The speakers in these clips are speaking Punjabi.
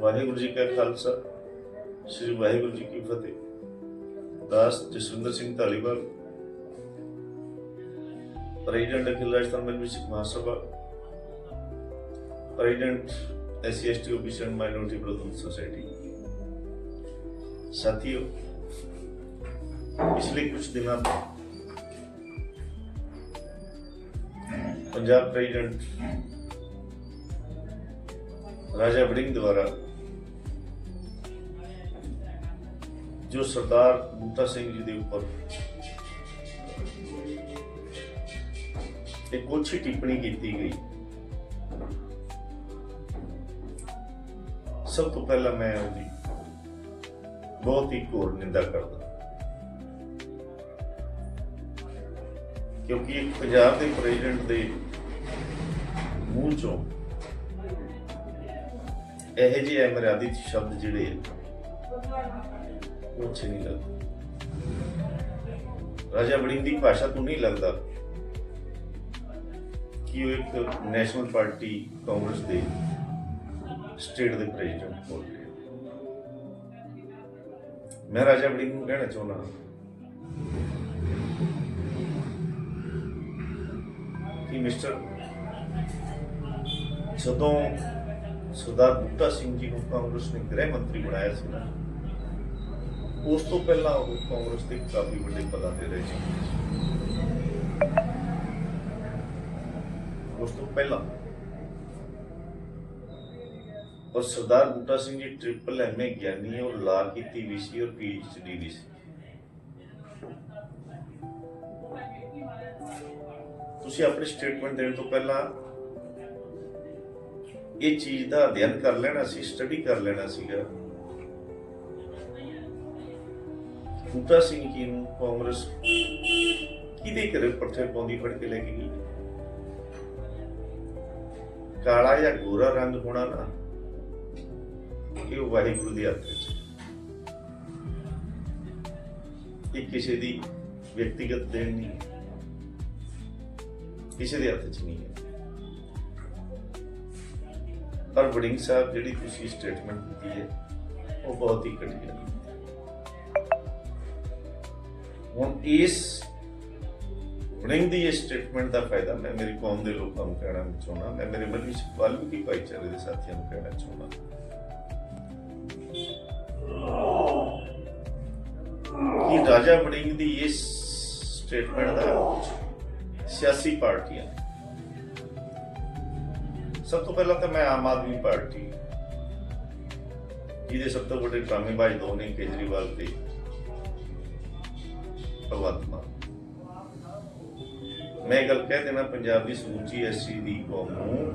ਵਾਹਿਗੁਰੂ ਜੀ ਕਾ ਖਾਲਸਾ ਸ੍ਰੀ ਵਾਹਿਗੁਰੂ ਜੀ ਕੀ ਫਤਿਹ ਦਾਸ Jaswinder Singh Dhaliwal president Akhil Rajasthan Majlis Mahasabha president SC ST OBC and minority ਵਿਰੋਧੀ ਸੁਸਾਇਟੀ ਸਾਥੀਓ ਪਿਛਲੇ ਕੁਝ ਦਿਨਾਂ ਤੋਂ ਪੰਜਾਬ ਪ੍ਰੈਜ਼ੀਡੈਂਟ ਰਾਜਾ ਵੜਿੰਗ ਦੁਆਰਾ ਜੋ ਸਰਦਾਰ ਬੂਟਾ ਸਿੰਘ ਜੀ ਦੇ ਉੱਪਰ ਇੱਕ ਉੱਚੀ ਟਿੱਪਣੀ ਕੀਤੀ ਗਈ। ਸਭ ਤੋਂ ਪਹਿਲਾਂ ਮੈਂ ਉਹਦੀ ਬਹੁਤ ਹੀ ਘੋਰ ਨਿੰਦਾ ਕਰਦਾ। ਕਿਉਂਕਿ ਇੱਕ ਪੰਜਾਬ ਦੇ ਪ੍ਰੈਜ਼ੀਡੈਂਟ ਦੇ ਮੂੰਹ ਚੋਂ ਇਹੋ ਜਿਹੇ ਅਮਰਾਦਿਤ ਸ਼ਬਦ ਜਿਹੜੇ ਆ, ਉਹ ਅੱਛੇ ਨਹੀਂ ਲੱਗਦੇ। ਰਾਜਾ ਵੜਿੰਗ ਦੀ ਭਾਸ਼ਾ ਤੋਂ ਨਹੀਂ ਲੱਗਦਾ ਕਿ ਉਹ ਇੱਕ ਨੈਸ਼ਨਲ ਪਾਰਟੀ ਕਾਂਗਰਸ ਦੇ ਸਟੇਟ ਦੇ ਪ੍ਰੈਜ਼ੀਡੈਂਟ ਬੋਲ ਰਹੇ। ਮੈਂ ਰਾਜਾ ਵੜਿੰਗ ਨੂੰ ਕਹਿਣਾ ਚਾਹੁੰਦਾ ਕਿ ਮਿਸਟਰ ਜਦੋਂ ਸਰਦਾਰ ਬੂਟਾ ਸਿੰਘ ਜੀ ਨੂੰ ਕਾਂਗਰਸ ਨੇ ਗ੍ਰਹਿ ਮੰਤਰੀ ਬਣਾਇਆ ਸੀ ਨਾ ਉਸ ਤੋਂ ਪਹਿਲਾਂ ਉਹ ਕਾਂਗਰਸ ਦੇ ਕਾਫੀ ਵੱਡੇ ਪਦਾਂ ਤੇ ਰਹੇ ਸੀ ਉਸ ਤੋਂ ਪਹਿਲਾਂ ਔਰ ਸਰਦਾਰ ਬੂਟਾ ਸਿੰਘ ਜੀ ਟ੍ਰਿਪਲ ਐਮਏ ਗਿਆਨੀ ਔਰ ਲਾ ਕੀਤੀ ਵੀ ਸੀ ਔਰ ਪੀਐਚਡੀ ਵੀ ਸੀ ਤੁਸੀਂ ਆਪਣੀ ਸਟੇਟਮੈਂਟ ਦੇਣ ਤੋਂ ਪਹਿਲਾਂ ਇਹ ਚੀਜ਼ ਦਾ ਅਧਿਐਨ ਕਰ ਲੈਣਾ ਸੀ ਸਟੱਡੀ ਕਰ ਲੈਣਾ ਸੀਗਾ। ਬੂਟਾ ਸਿੰਘ ਜੀ ਨੂੰ ਕਾਂਗਰਸ ਕਿਹਦੇ ਘਰੇ ਪੱਠੇ ਪਾਉਂਦੀ, ਫੜ ਕੇ ਲੈ ਕੇ ਗਈ? ਕਾਲਾ ਜਾਂ ਗੋਰਾ ਰੰਗ ਹੋਣਾ ਨਾ, ਇਹ ਵਾਹਿਗੁਰੂ ਦੇ ਹੱਥ ਵਿੱਚ। ਇਹ ਕਿਸੇ ਦੀ ਵਿਅਕਤੀਗਤ ਦੇਣ ਨਹੀਂ ਕਿਸੇ ਦੇ ਹੱਥ 'ਚ ਨਹੀਂ ਹੈ। ਪਰ ਵੜਿੰਗ ਸਾਹਿਬ ਜਿਹੜੀ ਤੁਸੀਂ ਸਟੇਟਮੈਂਟ ਦਿੱਤੀ ਹੈ, ਉਹ ਬਹੁਤ ਹੀ ਘਟੀਆ ਹੈ। ਹੁਣ ਇਸ ਵੜਿੰਗ ਦੀ ਇਹ ਸਟੇਟਮੈਂਟ ਦਾ ਫਾਇਦਾ ਮੈਂ ਮੇਰੀ ਕੌਮ ਦੇ ਲੋਕਾਂ ਨੂੰ ਕਹਿਣਾ ਚਾਹੁੰਦਾ, ਮੈਂ ਮੇਰੇ ਮਜਲਿਸ ਵਾਲਮੀਕੀ ਭਾਈਚਾਰੇ ਦੇ ਸਾਥੀਆਂ ਨੂੰ ਕਹਿਣਾ ਚਾਹੁੰਦਾ। ਕਿ ਰਾਜਾ ਵੜਿੰਗ ਦੀ ਇਸ ਸਟੇਟਮੈਂਟ ਦਾ ਸਿਆਸੀ ਪਾਰਟੀਆਂ ਸਭ ਤੋਂ ਪਹਿਲਾਂ ਤਾਂ ਮੈਂ ਆਮ ਆਦਮੀ ਪਾਰਟੀ ਜਿਹਦੇ ਸਭ ਤੋਂ ਵੱਡੇ ਡਰਾਮੇਬਾਜ਼ ਦੋ ਨੇ, ਕੇਜਰੀਵਾਲ ਤੇ ਭਗਵੰਤ ਮਾਨ ਮੈਂ ਇਹ ਗੱਲ ਕਹਿ ਦੇਣਾ ਪੰਜਾਬ ਦੀ ਸਮੁੱਚੀ ਐਸਸੀ ਦੀ ਕੌਮ ਨੂੰ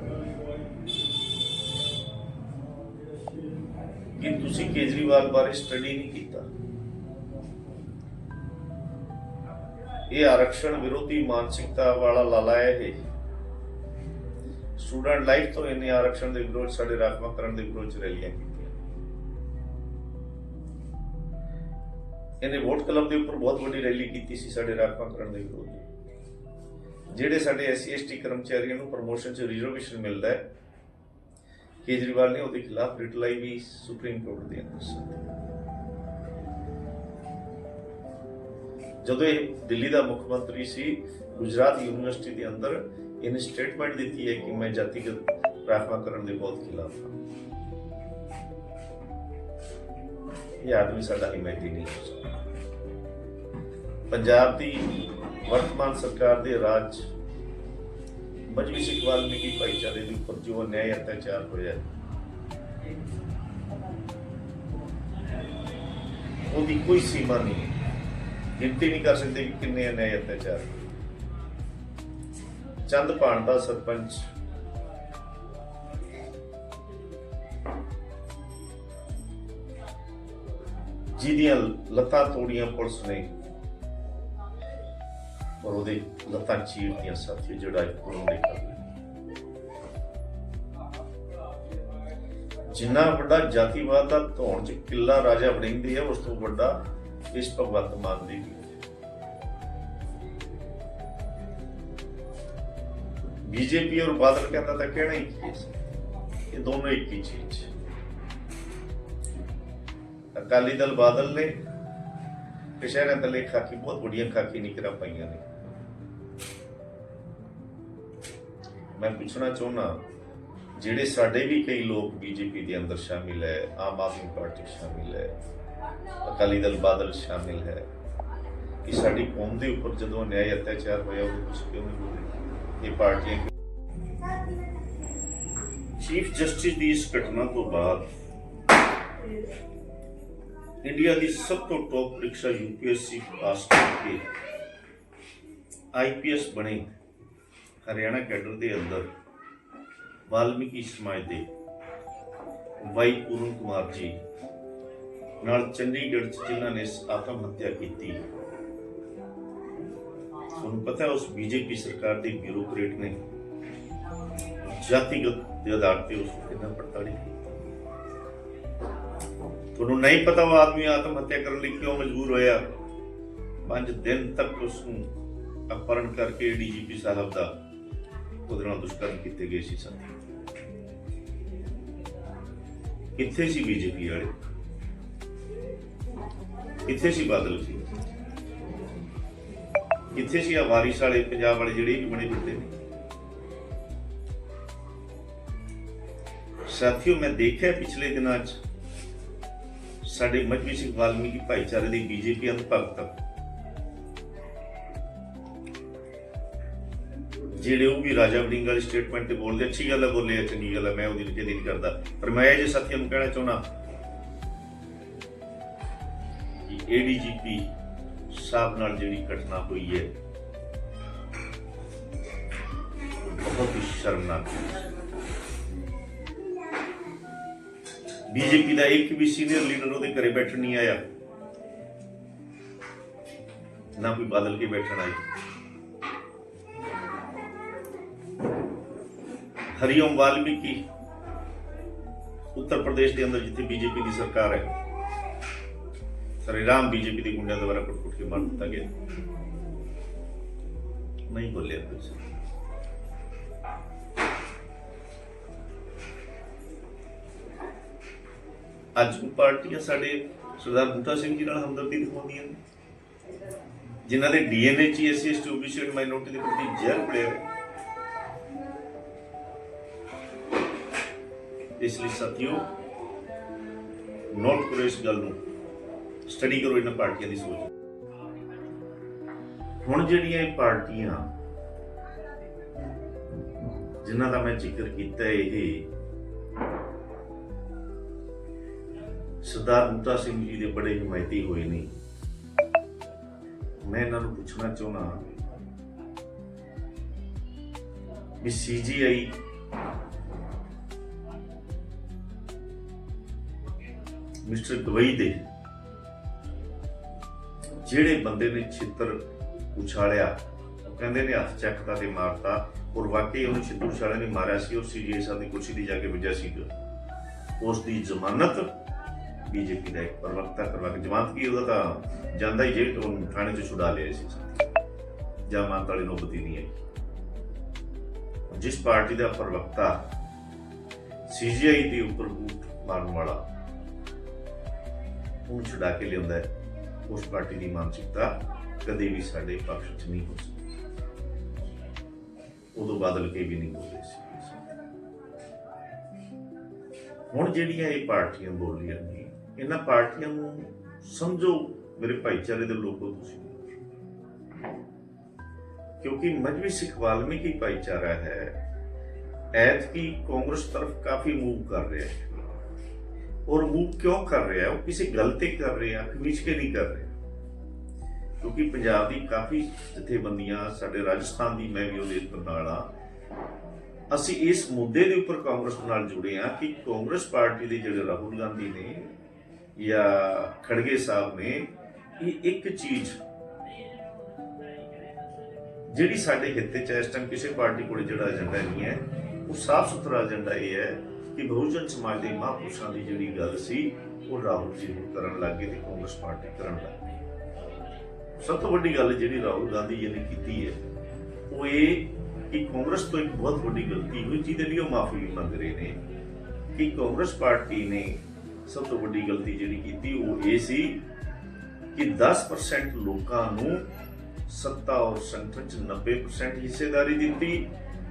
ਕਿ ਤੁਸੀਂ ਕੇਜਰੀਵਾਲ ਬਾਰੇ ਸਟੱਡੀ ਨਹੀਂ ਕੀਤਾ। ਇਹ ਆਰਕਸ਼ਣ ਵਿਰੋਧੀ ਮਾਨਸਿਕਤਾ ਵਾਲਾ ਲਾਲਾ ਹੈ ਇਹ। ਸਟੂਡੈਂਟ ਲਾਈਫ ਤੋਂ ਇਹਨੇ ਆਰਕਸ਼ਣ ਦੇ ਵਿਰੋਧ ਸਾਡੇ ਰਾਖਵਾਂਕਰਨ ਦੇ ਵਿਰੋਧ ਚ ਰੈਲੀਆਂ ਕੀਤੀਆਂ। ਇਹਨੇ ਵੋਟ ਕਲੱਬ ਦੇ ਉੱਪਰ ਬਹੁਤ ਵੱਡੀ ਰੈਲੀ ਕੀਤੀ ਸੀ ਸਾਡੇ ਰਾਖਵਾਂਕਰਨ ਦੇ ਵਿਰੋਧ ਜਿਹੜੇ ਸਾਡੇ ਐਸਸੀ ਐਸਟੀ ਕਰਮਚਾਰੀਆਂ ਨੂੰ ਪ੍ਰਮੋਸ਼ਨ ਚ ਰਿਜ਼ਰਵੇਸ਼ਨ ਮਿਲਦਾ ਹੈ, ਕੇਜਰੀਵਾਲ ਨੇ ਉਹਦੇ ਖਿਲਾਫ ਰਿਟ ਲਾਈ ਵੀ ਸੁਪਰੀਮ ਕੋਰਟ ਦੇ ਅੰਦਰ ਸੀ ਜਦੋਂ ਇਹ ਦਿੱਲੀ ਦਾ ਮੁੱਖ ਮੰਤਰੀ ਸੀ, ਗੁਜਰਾਤ ਯੂਨੀਵਰਸਿਟੀ ਦੇ ਅੰਦਰ ਇਹਨੇ ਸਟੇਟਮੈਂਟ ਦਿੱਤੀ ਹੈ ਕਿ ਮੈਂ ਜਾਤੀਗਤ ਰਾਖਵਾਂਕਰਨ ਦੇ ਬਹੁਤ ਖਿਲਾਫ ਹਾਂ। ਇਹ ਆਦਮੀ ਸਾਡਾ ਹਿਮਾਇਤੀ ਨਹੀਂ ਹੋ ਸਕਦਾ। ਪੰਜਾਬ ਦੀ ਵਰਤਮਾਨ ਸਰਕਾਰ ਦੇ ਰਾਜ 'ਚ ਮਜਬੀ ਸਿੱਖ ਵਾਲਮੀਕੀ ਭਾਈਚਾਰੇ ਦੇ ਉੱਪਰ ਜੋ ਅਨਿਆਇ ਅਤਿਆਚਾਰ ਹੋਇਆ ਉਹਦੀ ਕੋਈ ਸੀਮਾ ਨਹੀਂ। ਹੈ ਗਿਣਤੀ ਨਹੀਂ ਕਰ ਸਕਦੇ ਕਿ ਕਿੰਨੇ ਅਨਿਆਇ ਅਤਿਆਚਾਰ ਚੰਦ ਪਾਣ ਦਾ ਸਰਪੰਚ। ਜਿਹਦੀਆਂ ਲੱਤਾਂ ਤੋੜੀਆਂ ਪੁਲਿਸ ਨੇ। ਔਰ ਉਹਦੇ ਲੱਤਾਂ ਚੀਰਦੀਆਂ ਸਾਥੀ ਜਿਹੜਾ ਇੱਕ ਕੋਲੋਂ ਦੇ ਕਰ ਜਿੰਨਾ ਵੱਡਾ ਜਾਤੀਵਾਦ ਦਾ ਧੌਣ ਚ ਕਿੱਲਾ ਰਾਜਾ ਵੜਿੰਗ ਹੈ, ਉਸ ਤੋਂ ਵੱਡਾ ਇਸ ਭਗਵੰਤ ਮਾਨ ਦੀ ਵੀ। ਬੀਜੇਪੀ ਔਰ ਬਾਦਲ ਕਹਿੰਦਾ ਤਾਂ ਕਹਿਣਾ ਹੀ ਕੀ ਸੀ ਇਹ ਦੋਨੋਂ ਇੱਕ ਹੀ ਚੀਜ਼ ਅਕਾਲੀ ਦਲ ਬਾਦਲ ਨੇ ਪਿਛੇਰੇ ਤਲੇ ਖਾਕੀ, ਬਹੁਤ ਵੱਡੀਆਂ ਖਾਕੀ ਨਿਕਰਾਂ ਮੈਂ ਪੁੱਛਣਾ ਚਾਹੁੰਦਾ, ਜਿਹੜੇ ਸਾਡੇ ਵੀ ਕਈ ਲੋਕ ਬੀਜੇਪੀ ਦੇ ਅੰਦਰ ਸ਼ਾਮਿਲ ਹੈ, ਆਮ ਆਦਮੀ ਪਾਰਟੀ ਸ਼ਾਮਿਲ ਹੈ, ਅਕਾਲੀ ਦਲ ਬਾਦਲ ਸ਼ਾਮਿਲ ਹੈ, ਕਿ ਸਾਡੀ ਕੌਮ ਦੇ ਉੱਪਰ ਜਦੋਂ ਨਿਆਂ ਅਤਿਆਚਾਰ ਹੋਇਆ ਉਹ ਕੁਝ ਕਿਉਂ ਨਹੀਂ ਬੋਲੇ ਇਹ ਪਾਰਟੀਆਂ ਚੀਫ ਜਸਟਿਸ ਦੀ ਇਸ ਘਟਨਾ ਤੋਂ ਬਾਅਦ ਇੰਡੀਆ ਦੀ ਸਭ ਤੋਂ ਟੌਪ ਪ੍ਰੀਖਿਆ ਯੂਪੀਐਸਸੀ ਪਾਸ ਕਰਕੇ ਆਈਪੀਐਸ ਬਣੇ ਹਰਿਆਣਾ ਕੈਡਰ ਦੇ ਅੰਦਰ ਵਾਲਮੀਕੀ ਸਮਾਜ ਦੇ ਵਾਈ ਪੂਰਨ ਕੁਮਾਰ ਜੀ ਨਾਲ ਚੰਡੀਗੜ੍ਹ ਚ ਜਿਨ੍ਹਾਂ ਨੇ ਆਤਮ ਹੱਤਿਆ ਕੀਤੀ। ਤੁਹਾਨੂੰ ਪਤਾ ਹੈ ਉਸ ਬੀਜੇਪੀ ਸਰਕਾਰ ਦੇ ਬਿਊਰੋਕਰੇਟ ਨੇ ਜਾਤੀਗਤ ਦੇ ਆਧਾਰ ਤੇ ਉਸ ਨੂੰ ਕਿੰਨਾ ਪੜਤਾਲੀ ਤੁਹਾਨੂੰ ਨਹੀਂ ਪਤਾ ਉਹ ਆਦਮੀ ਆਤਮ ਹੱਤਿਆ ਕਰਨ ਲਈ ਕਿਉਂ ਮਜਬੂਰ ਹੋਇਆ? ਪੰਜ ਦਿਨ ਤੱਕ ਉਸ ਨੂੰ ਅਪਹਰਨ ਕਰਕੇ ਡੀਜੀਪੀ ਸਾਹਿਬ ਦਾ ਉਹਦੇ ਨਾਲ ਦੁਸ਼ਕਰਮ ਕੀਤੇ ਗਏ ਸੀ ਸਾਥੀ। ਕਿੱਥੇ ਸੀ ਬੀਜੇਪੀ ਵਾਲੇ? ਕਿੱਥੇ ਸੀ ਬਾਦਲ ਸੀ? ਕਿੱਥੇ ਸੀ ਆ ਵਾਰਿਸ ਵਾਲੇ ਪੰਜਾਬ ਵਾਲੇ ਜਿਹੜੇ ਵੀ ਬਣੇ ਫਿਰਦੇ ਨੇ? ਸਾਥੀਓ, ਮੈਂ ਦੇਖਿਆ ਪਿਛਲੇ ਦਿਨਾਂ 'ਚ ਸਾਡੇ ਮਜਬੀ ਸਿੰਘ ਵਾਲਮੀਕੀ ਭਾਈਚਾਰੇ ਦੀ ਬੀਜੇਪੀ ਅੰਦ ਭਗਤ। ਜਿਹੜੇ ਉਹ ਵੀ ਰਾਜਾ ਵੜਿੰਗ ਵਾਲੀ ਸਟੇਟਮੈਂਟ ਤੇ ਬੋਲਦੇ, ਅੱਛੀ ਗੱਲ ਹੈ ਬੋਲੇ ਚੰਗੀ ਗੱਲ ਹੈ ਮੈਂ ਉਹਦੀ ਨਿਖੇਧੀ ਨਹੀਂ ਕਰਦਾ। ਪਰ ਮੈਂ ਇਹ ਜੇ ਸਾਥੀਆਂ ਨੂੰ ਕਹਿਣਾ ਚਾਹੁੰਦਾ ਕਿ ਏਡੀਜੀਪੀ ਸਾਹਿਬ ਨਾਲ ਜਿਹੜੀ ਘਟਨਾ ਹੋਈ ਹੈ ਬਹੁਤ ਹੀ ਸ਼ਰਮਨਾਕ ਬੀਜੇਪੀ ਦਾ ਇੱਕ ਵੀ ਸੀਨੀਅਰ ਲੀਡਰ ਉਹਦੇ ਘਰੇ ਬੈਠਣ ਨਹੀਂ ਆਇਆ। ਨਾ ਕੋਈ ਬਦਲ ਕੇ ਬੈਠਣ ਆਇਆ ਹਰੀਓਮ ਵਾਲਮੀਕੀ ਉੱਤਰ ਪ੍ਰਦੇਸ਼ ਦੇ ਅੰਦਰ ਜਿੱਥੇ ਬੀਜੇਪੀ ਦੀ ਸਰਕਾਰ ਹੈ। ਸਰੇ ਬੀਜੇਪੀ ਦੇ ਗੁੰਡਿਆਂ ਦੁਆਰਾ ਕੁੱਟ-ਕੁੱਟ ਕੇ ਮਾਰ ਦਿੱਤਾ ਗਿਆ ਨਹੀਂ ਬੋਲਿਆ ਕੁਝ ਅੱਜ ਵੀ ਪਾਰਟੀਆਂ ਸਾਡੇ ਸਰਦਾਰ ਬੂਟਾ ਸਿੰਘ ਜੀ ਨਾਲ ਹਮਦਰਦੀ ਦਿਖਾਉਂਦੀਆਂ ਨੇ ਜਿਨ੍ਹਾਂ ਦੇ ਡੀਐਨਏ ਚ ਐਸਸੀ ਐਸਟੀ ਮਾਈਨੋਰਟੀ ਦੇ ਪ੍ਰਤੀ ਜ਼ਹਿਰ ਪੜਿਆ ਹੋਇਆ ਇਸ ਲਈ ਸਾਥੀਓ ਨੋਟ ਕਰੋ ਇਸ ਗੱਲ ਨੂੰ ਸਟੱਡੀ ਕਰੋ ਇਹਨਾਂ ਪਾਰਟੀਆਂ ਦੀ ਸੋਚ। ਹੁਣ ਜਿਹੜੀਆਂ ਇਹ ਪਾਰਟੀਆਂ, ਜਿਨ੍ਹਾਂ ਦਾ ਮੈਂ ਜ਼ਿਕਰ ਕੀਤਾ ਇਹ, ਸਰਦਾਰ ਬੂਟਾ ਸਿੰਘ ਜੀ ਦੇ ਬੜੇ ਹਿਮਾਇਤੀ ਹੋਏ ਨੇ। ਮੈਂ ਇਹਨਾਂ ਨੂੰ ਪੁੱਛਣਾ ਚਾਹੁੰਦਾ ਵੀ ਸੀਜੀਆਈ ਮਿਸਟਰ ਗਵਈ ਦੇ ਜਿਹੜੇ ਬੰਦੇ ਨੇ ਛਿੱਤਰ ਉਛਾਲਿਆ, ਉਹ ਕਹਿੰਦੇ ਨੇ ਹੱਥ ਚੱਕਤਾ ਤੇ ਮਾਰਤਾ, ਔਰ ਵਾਕਈ ਉਹਨੂੰ ਛਿੱਤਰ ਉਛਾਲਿਆ ਨੇ ਮਾਰਿਆ ਸੀ ਔਰ ਸੀਜੀਆਈ ਸਾਹਿਬ ਦੀ ਕੁਰਸੀ ਤੇ ਜਾ ਕੇ ਵੱਜਿਆ ਸੀ। ਉਸ ਦੀ ਜ਼ਮਾਨਤ ਬੀਜੇਪੀ ਦਾ ਇੱਕ ਪ੍ਰਵਕਤਾ ਕਰਵਾ ਕੇ ਜਮਾਨਤ ਕੀ, ਉਹਦਾ ਤਾਂ ਜਾਂਦਾ ਹੀ ਜੇਲ੍ਹ ਤੋਂ ਥਾਣੇ ਤੋਂ ਛੁਡਾ ਲਿਆ ਸੀ। ਜਮਾਨਤ ਵਾਲੀ ਨੌਬਤ ਹੀ ਨਹੀਂ ਹੈ ਜਿਸ ਪਾਰਟੀ ਦਾ ਪ੍ਰਵਕਤਾ ਸੀਜੀਆਈ ਦੇ ਉੱਪਰ ਬੂਟ ਮਾਰਨ ਵਾਲਾ ਉਹ ਛੁਡਾ ਕੇ ਲਿਆਉਂਦਾ ਹੈ। ਉਸ ਪਾਰਟੀ ਦੀ ਮਾਨਸਿਕਤਾ ਕਦੇ ਵੀ ਸਾਡੇ ਪੱਖ 'ਚ ਨਹੀਂ ਹੋ ਸਕਦੀ। ਉਦੋਂ ਬਦਲ ਕੇ ਵੀ ਨਹੀਂ ਬੋਲੇ ਸੀ। ਹੁਣ ਜਿਹੜੀਆਂ ਇਹ ਪਾਰਟੀਆਂ ਬੋਲੀਆਂ ਨੇ, ਇਹਨਾਂ ਪਾਰਟੀਆਂ ਨੂੰ ਸਮਝੋ ਮੇਰੇ ਭਾਈਚਾਰੇ ਦੇ ਲੋਕੋ ਤੁਸੀਂ। ਕਿਉਂਕਿ ਮਜਬੀ ਸਿੱਖ ਵਾਲਮੀਕੀ ਭਾਈਚਾਰਾ ਹੈ। ਐਤਕੀ ਕਾਂਗਰਸ ਤਰਫ ਕਾਫੀ ਮੂਵ ਕਰ ਰਿਹਾ ਹੈ। ਉਹ ਰਿਮੂਵ ਕਿਉਂ ਕਰ ਰਿਹਾ ਉਹ ਕਿਸੇ ਗੱਲ ਤੇ ਕਰ ਰਿਹਾ ਖਮੀਚ ਕੇ ਨਹੀਂ ਕਰ ਰਿਹਾ ਕਿਉਂਕਿ ਪੰਜਾਬ ਦੀ ਕਾਫੀ ਜਥੇਬੰਦੀਆਂ ਸਾਡੇ ਰਾਜਸਥਾਨ ਦੀ ਮੈਂ ਵੀ ਉਹਦੇ ਨਾਲ ਆ ਅਸੀਂ ਇਸ ਮੁੱਦੇ ਦੇ ਉੱਪਰ ਕਾਂਗਰਸ ਨਾਲ ਜੁੜੇ ਆ ਕਿ ਕਾਂਗਰਸ ਪਾਰਟੀ ਦੇ ਜਿਹੜੇ ਰਾਹੁਲ ਗਾਂਧੀ ਨੇ ਜਾਂ ਖੜਗੇ ਸਾਹਿਬ ਨੇ ਇਹ ਇੱਕ ਚੀਜ਼ ਜਿਹੜੀ ਸਾਡੇ ਹਿੱਤੇ ਚ ਇਸ ਟਾਈਮ ਕਿਸੇ ਪਾਰਟੀ ਕੋਲ ਜਿਹੜਾ ਏਜੰਡਾ ਨਹੀਂ ਹੈ ਉਹ ਸਾਫ਼ ਸੁਥਰਾ ਏਜੰਡਾ ਇਹ ਹੈ ਕਿ ਬਹੁਜਨ ਸਮਾਜ ਦੇ ਮਹਾਂਪੁਰਸ਼ਾਂ ਦੀ ਜਿਹੜੀ ਗੱਲ ਸੀ, ਉਹ ਰਾਹੁਲ ਜੀ ਨੂੰ ਕਰਨ ਲੱਗੇ ਤੇ ਕਾਂਗਰਸ ਪਾਰਟੀ ਕਰਨ ਲੱਗ ਗਈ। ਸਭ ਤੋਂ ਵੱਡੀ ਗੱਲ ਜਿਹੜੀ ਰਾਹੁਲ ਗਾਂਧੀ ਜੀ ਨੇ ਕੀਤੀ ਹੈ, ਉਹ ਇਹ ਕਿ ਕਾਂਗਰਸ ਤੋਂ ਇੱਕ ਬਹੁਤ ਵੱਡੀ ਗਲਤੀ ਹੋਈ, ਜਿਹਦੇ ਲਈ ਉਹ ਮਾਫੀ ਵੀ ਮੰਗ ਰਹੇ ਨੇ। ਕਿ ਕਾਂਗਰਸ ਪਾਰਟੀ ਨੇ ਸਭ ਤੋਂ ਵੱਡੀ ਗਲਤੀ ਜਿਹੜੀ ਕੀਤੀ, ਉਹ ਇਹ ਸੀ ਕਿ 10% ਲੋਕਾਂ ਨੂੰ ਸੱਤਾ ਔਰ ਸੰਗਠਨ ਚ 90% ਹਿੱਸੇਦਾਰੀ ਦਿੱਤੀ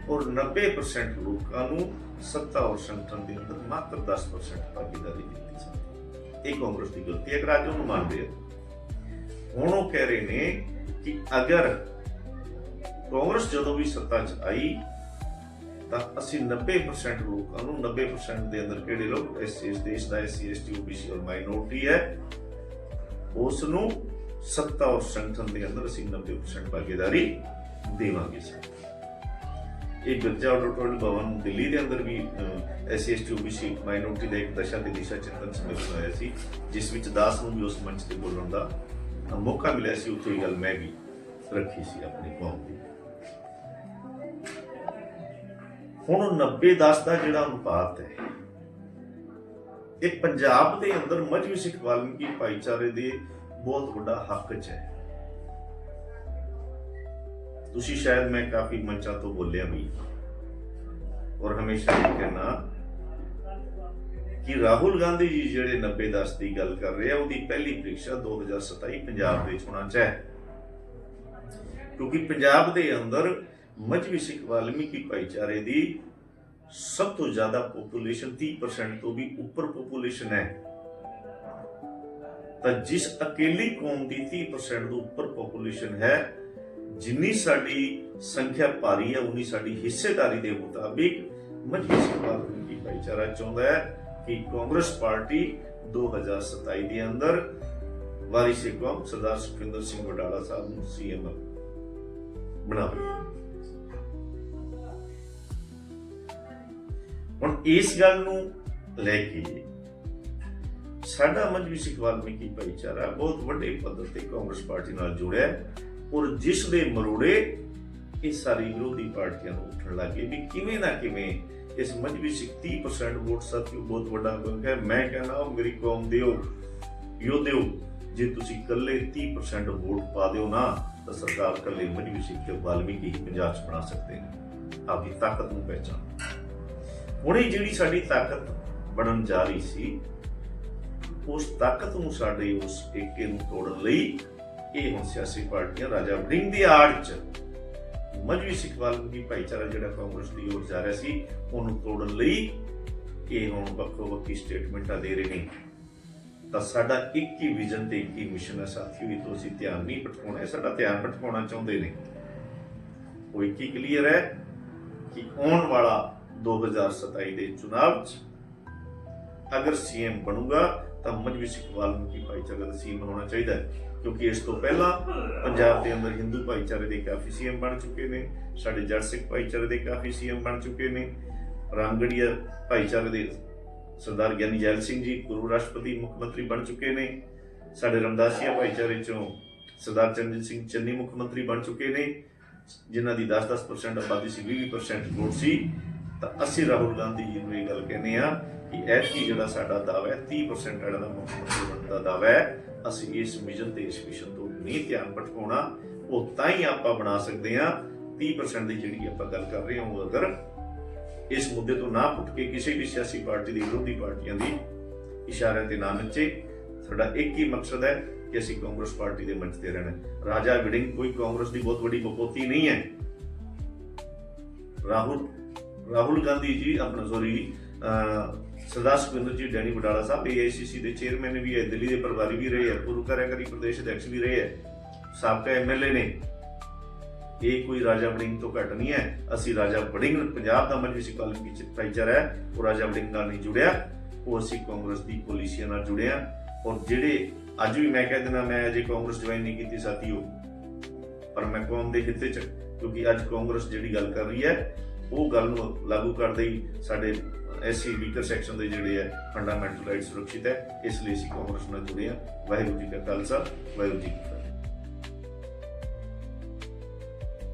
ਔਰ 90% ਲੋਕਾਂ ਨੂੰ ਸੱਤਾ ਔਰ ਸੰਗਠਨ ਦੇ ਅੰਦਰ ਮਾਤਰ 10% ਭਾਗੀਦਾਰੀ ਦਿੱਤੀ ਸੀ ਇਹ ਕਾਂਗਰਸ ਦੀ ਗਲਤੀ ਹੈ ਕਿ ਰਾਜ ਉਹਨੂੰ ਮੰਨਦੇ ਆ। ਹੁਣ ਕਾਂਗਰਸ ਜਦੋਂ ਵੀ ਸੱਤਾ 'ਚ ਆਈ, ਤਾਂ ਅਸੀਂ 90% ਲੋਕਾਂ ਨੂੰ 90% ਦੇ ਅੰਦਰ ਕਿਹੜੇ ਲੋਕ? ਇਸ ਇਸ ਦੇਸ਼ ਦਾ ਐਸਸੀ ਐਸਟੀ ਓਬੀਸੀ ਔਰ ਮਾਈਨੋਰਟੀ ਹੈ। ਉਸ ਨੂੰ ਸੱਤਾ ਔਰ ਸੰਗਠਨ ਦੇ ਅੰਦਰ ਅਸੀਂ 90% ਭਾਗੀਦਾਰੀ ਦੇਵਾਂਗੇ ਸਰ ਇਹ ਬਿਰਜਾ ਆਡੀਟੋਰੀਅਮ ਭਵਨ ਦਿੱਲੀ ਦੇ ਅੰਦਰ ਵੀ ਐਸਸੀ ਓਬੀਸੀ ਮਾਈਨੋਰਟੀ ਦਾ ਇੱਕ ਦਸ਼ਾ ਤੇ ਦਿਸ਼ਾ ਚਿੰਤਨ ਸਮੇਤ ਹੋਇਆ ਸੀ, ਜਿਸ ਵਿੱਚ ਦਾਸ ਨੂੰ ਵੀ ਉਸ ਮੰਚ ਤੇ ਬੋਲਣ ਦਾ ਮੌਕਾ ਮਿਲਿਆ ਸੀ। ਉੱਥੇ ਇਹ ਗੱਲ ਮੈਂ ਵੀ ਰੱਖੀ ਸੀ ਆਪਣੀ ਕੌਮ ਦੀ। ਹੁਣ 90 10 ਦਾ ਜਿਹੜਾ ਅਨੁਪਾਤ ਹੈ, ਇਹ ਪੰਜਾਬ ਦੇ ਅੰਦਰ ਮਜਬੀ ਸਿੱਖ ਵਾਲਮੀਕੀ ਭਾਈਚਾਰੇ ਦੇ ਬਹੁਤ ਵੱਡਾ ਹੱਕ 'ਚ ਹੈ। ਤੁਸੀਂ ਸ਼ਾਇਦ ਮੈਂ ਕਾਫੀ ਮੰਚਾਂ ਤੋਂ ਬੋਲਿਆ ਵੀ। ਔਰ ਹਮੇਸ਼ਾ ਇਹ ਕਹਿਣਾ ਕਿ ਰਾਹੁਲ ਗਾਂਧੀ ਜੀ ਜਿਹੜੇ 90 10 ਦੀ ਗੱਲ ਕਰ ਰਹੇ ਆ, ਉਹਦੀ ਪਹਿਲੀ ਪ੍ਰੀਖਿਆ 2027 ਪੰਜਾਬ ਦੇ ਚੋਣਾਂ 'ਚ ਹੈ ਕਿਉਂਕਿ ਪੰਜਾਬ ਦੇ ਅੰਦਰ ਮਜਬੀ ਸਿੱਖ ਵਾਲਮੀਕੀ ਭਾਈਚਾਰੇ ਦੀ ਸਭ ਤੋਂ ਜ਼ਿਆਦਾ ਪੋਪੂਲੇਸ਼ਨ 30% ਤੋਂ ਵੀ ਉੱਪਰ ਪੋਪੂਲੇਸ਼ਨ ਹੈ। ਤਾਂ ਜਿਸ ਅਕੇਲੀ ਕੌਮ ਦੀ 30% ਤੋਂ ਉੱਪਰ ਪੋਪੂਲੇਸ਼ਨ ਹੈ ਜਿੰਨੀ ਸਾਡੀ ਸੰਖਿਆ ਭਾਰੀ ਹੈ, ਉਨੀ ਸਾਡੀ ਹਿੱਸੇਦਾਰੀ ਦੇ ਮੁਤਾਬਿਕ ਮਜਬੀ ਸਿੱਖ ਵਾਲਮੀਕੀ ਭਾਈਚਾਰਾ ਚਾਹੁੰਦਾ ਹੈ ਕਿ ਕਾਂਗਰਸ ਪਾਰਟੀ 2027 ਦੇ ਅੰਦਰ ਵਾਰਿਸ ਕੌਮ ਸਰਦਾਰ ਸੁਖਵਿੰਦਰ ਸਿੰਘ ਵਡਾਲਾ ਸਾਹਿਬ ਨੂੰ ਸੀਐਮ ਬਣਾਵੇ। ਹੁਣ ਇਸ ਗੱਲ ਨੂੰ ਲੈ ਕੇ ਸਾਡਾ ਮਜਬੀ ਸਿੱਖ ਵਾਲਮੀਕੀ ਭਾਈਚਾਰਾ ਬਹੁਤ ਵੱਡੇ ਪੱਧਰ ਤੇ ਕਾਂਗਰਸ ਪਾਰਟੀ ਨਾਲ ਜੁੜਿਆ ਹੈ। ਔਰ ਜਿਸ ਦੇ ਮਰੋੜੇ ਇਹ ਸਾਰੀ ਵਿਰੋਧੀ ਪਾਰਟੀਆਂ ਨੂੰ ਉੱਠਣ ਲੱਗੇ ਵੀ ਕਿਵੇਂ ਨਾ ਕਿਵੇਂ ਇਸ ਮਜਬੀ 30% ਵੋਟ ਸਾਥੀਓ ਬਹੁਤ ਵੱਡਾ ਅੰਕ ਹੈ। ਮੈਂ ਕਹਿੰਦਾ ਮੇਰੀ ਕੌਮ ਦਿਓ, ਯੋਧਿਓ, ਜੇ ਤੁਸੀਂ ਇਕੱਲੇ 30% ਵੋਟ ਪਾ ਦਿਓ ਨਾ, ਤਾਂ ਸਰਕਾਰ ਇਕੱਲੇ ਮਜਬੀ ਸਿੱਖ ਤੇ ਵਾਲਮੀਕੀ ਹੀ ਪੰਜਾਬ 'ਚ ਬਣਾ ਸਕਦੇ ਨੇ। ਆਪਣੀ ਤਾਕਤ ਨੂੰ ਪਹਿਚਾਨ ਹੁਣੇ ਜਿਹੜੀ ਸਾਡੀ ਤਾਕਤ ਬਣਨ ਜਾ ਰਹੀ ਸੀ, ਉਸ ਤਾਕਤ ਨੂੰ ਸਾਡੇ ਉਸ ਏਕੇ ਨੂੰ ਤੋੜਨ ਲਈ ਇਹ ਹੁਣ ਸਿਆਸੀ ਪਾਰਟੀਆਂ ਰਾਜਾ ਵੜਿੰਗ ਦੀ ਆੜ ਚ ਮਜਬੀ ਸਿੱਖ ਵਾਲਮੀਕੀ ਭਾਈਚਾਰਾ ਜਿਹੜਾ ਕਾਂਗਰਸ ਦੀ ओर ਜਾ ਰਿਹਾ ਸੀ, ਉਹਨੂੰ ਤੋੜਨ ਲਈ ਇਹ ਹੁਣ ਵੱਖੋ ਵੱਖਰੀ ਸਟੇਟਮੈਂਟਾਂ ਦੇ ਰਹੇ ਨੇ। ਤਾਂ ਸਾਡਾ ਇੱਕ ਹੀ ਵਿਜ਼ਨ ਤੇ ਇੱਕ ਹੀ ਮਿਸ਼ਨ ਹੈ ਸਾਥੀਓ ਇਹ ਤੋਂ ਧਿਆਨ ਨਹੀਂ ਭਟਕਾਉਣਾ ਹੈ ਸਾਡਾ ਧਿਆਨ ਭਟਕਾਉਣਾ ਚਾਹੁੰਦੇ ਨੇ। ਉਹ ਇੱਕ ਹੀ ਕਲੀਅਰ ਹੈ ਕਿ ਆਉਣ ਵਾਲਾ 2027 ਦੇ ਚੁਣਾਵ 'ਚ ਅਗਰ ਸੀਐਮ ਬਣੂਗਾ, ਤਾਂ ਮਜਵੀ ਸਿੱਖ ਵਾਲਮੀਕੀ ਭਾਈਚਾਰੇ ਦਾ ਸੀਐਮ ਹੋਣਾ ਚਾਹੀਦਾ ਹੈ। ਕਿਉਂਕਿ ਇਸ ਤੋਂ ਪਹਿਲਾਂ ਪੰਜਾਬ ਦੇ ਅੰਦਰ ਹਿੰਦੂ ਭਾਈਚਾਰੇ ਦੇ ਕਾਫੀ ਸੀਐਮ ਬਣ ਚੁੱਕੇ ਨੇ, ਸਾਡੇ ਜੱਟ ਸਿੱਖ ਭਾਈਚਾਰੇ ਦੇ ਕਾਫੀ ਸੀਐਮ ਬਣ ਚੁੱਕੇ ਨੇ, ਰਾਮਗੜੀਆ ਭਾਈਚਾਰੇ ਦੇ ਸਰਦਾਰ ਗਿਆਨੀ ਜੈਲ ਸਿੰਘ ਜੀ ਗੁਰੂ ਰਾਸ਼ਟਰਪਤੀ ਮੁੱਖ ਮੰਤਰੀ ਬਣ ਚੁੱਕੇ ਨੇ, ਸਾਡੇ ਰਮਦਾਸੀਆ ਭਾਈਚਾਰੇ ਚੋਂ ਸਰਦਾਰ ਚਰਨਜੀਤ ਸਿੰਘ ਚੰਨੀ ਮੁੱਖ ਮੰਤਰੀ ਬਣ ਚੁੱਕੇ ਨੇ, ਜਿਨ੍ਹਾਂ ਦੀ 10-10% ਆਬਾਦੀ ਸੀ 20% ਵੋਟ ਸੀ, ਤਾਂ ਅਸੀਂ ਰਾਹੁਲ ਗਾਂਧੀ ਜੀ ਨੂੰ ਇਹ ਗੱਲ ਕਹਿੰਦੇ ਆ ਕਿ ਐਤਕੀ ਜਿਹੜਾ ਸਾਡਾ ਦਾਅਵਾ ਹੈ 30% ਜਿਹੜਾ ਦਾ ਮੁੱਖ ਮੰਤਰੀ ਬਣਨ ਦਾ ਦਾਅਵਾ ਹੈ ਅਸੀਂ ਇਸ ਮਿਸ਼ਨ ਤੇ, ਇਸ ਮਿਸ਼ਨ ਤੋਂ ਨਹੀਂ ਧਿਆਨ ਭਟਕਾਉਣਾ, ਉਹ ਤਾਂ ਹੀ ਆਪਾਂ ਬਣਾ ਸਕਦੇ ਆ 30% ਦੀ ਜਿਹੜੀ ਆਪਾਂ ਗੱਲ ਕਰ ਰਹੇ ਹਾਂ, ਉਹ ਅਗਰ ਇਸ ਮੁੱਦੇ ਤੋਂ ਨਾ ਪੁੱਟ ਕੇ ਕਿਸੇ ਵੀ ਸਿਆਸੀ ਪਾਰਟੀ ਦੀ, ਵਿਰੋਧੀ ਪਾਰਟੀਆਂ ਦੀ ਇਸ਼ਾਰਿਆਂ ਤੇ ਨਾ ਨੱਚੇ, ਸਾਡਾ ਇੱਕ ਹੀ ਮਕਸਦ ਹੈ ਕਿ ਅਸੀਂ ਕਾਂਗਰਸ ਪਾਰਟੀ ਦੇ ਮੰਚ ਤੇ ਰਹਿਣਾ। ਰਾਜਾ ਵਿਡਿੰਗ ਕੋਈ ਕਾਂਗਰਸ ਦੀ ਬਹੁਤ ਵੱਡੀ ਬਕੋਤੀ ਨਹੀਂ ਹੈ। ਰਾਹੁਲ ਰਾਹੁਲ ਗਾਂਧੀ ਜੀ ਆਪਣਾ ਸੋਰੀ ਸਰਦਾਰ ਸੁਖਿੰਦਰ ਜੀ ਡੈਨੀ ਵਡਾਲਾ ਸਾਹਿਬ ਏਆਈਸੀਸੀ ਦੇ ਚੇਅਰਮੈਨ ਵੀ ਹੈ, ਦਿੱਲੀ ਦੇ ਪ੍ਰਭਾਰੀ ਵੀ ਰਹੇ ਹੈ, ਗੁਰੂ ਕਾਰਿਆਕਾਰੀ ਪ੍ਰਦੇਸ਼ ਅਧਿਕਸ਼ ਵੀ ਰਹੇ ਹੈ। ਸਾਬਕਾ ਐਮਐਲਏ ਨੇ। ਇਹ ਕੋਈ ਰਾਜਾ ਵੜਿੰਗ ਤੋਂ ਘੱਟ ਨਹੀਂ ਹੈ। ਅਸੀਂ ਰਾਜਾ ਵੜਿੰਗ ਪੰਜਾਬ ਦਾ ਮਜਲਿਸ ਕਾਲਮ ਵਿੱਚ ਭਾਈਚਾਰਾ ਹੈ। ਉਹ ਰਾਜਾ ਵੜਿੰਗ ਨਾਲ ਨਹੀਂ ਜੁੜਿਆ। ਉਹ ਅਸੀਂ ਕਾਂਗਰਸ ਦੀ ਪੋਲਿਸੀਆਂ ਨਾਲ ਜੁੜਿਆ ਔਰ ਜਿਹੜੇ ਅੱਜ ਵੀ ਮੈਂ ਕਹਿ ਦਿੰਦਾ, ਮੈਂ ਅਜੇ ਕਾਂਗਰਸ ਜੁਆਇਨ ਨਹੀਂ ਕੀਤੀ ਸਾਥੀਓ। ਪਰ ਮੈਂ ਕੌਮ ਦੇ ਹਿੱਤੇ ਚ, ਕਿਉਂਕਿ ਅੱਜ ਕਾਂਗਰਸ ਜਿਹੜੀ ਗੱਲ ਕਰ ਰਹੀ ਹੈ, ਉਹ ਗੱਲ ਨੂੰ ਲਾਗੂ ਕਰਦੇ ਹੀ ਸਾਡੇ ਐਸਸੀ ਵੀਕਰ ਸੈਕਸ਼ਨ ਦੇ ਜਿਹੜੇ ਹੈ ਫੰਡਾਮੈਂਟਲ ਰਾਈਟ ਸੁਰੱਖਿਅਤ ਹੈ, ਇਸ ਲਈ ਅਸੀਂ ਕਾਂਗਰਸ ਨਾਲ ਜੁੜੇ ਹਾਂ। ਵਾਹਿਗੁਰੂ ਜੀ ਕਾ ਖਾਲਸਾ, ਵਾਹਿਗੁਰੂ ਜੀ ਕੀ ਫਤਿਹ।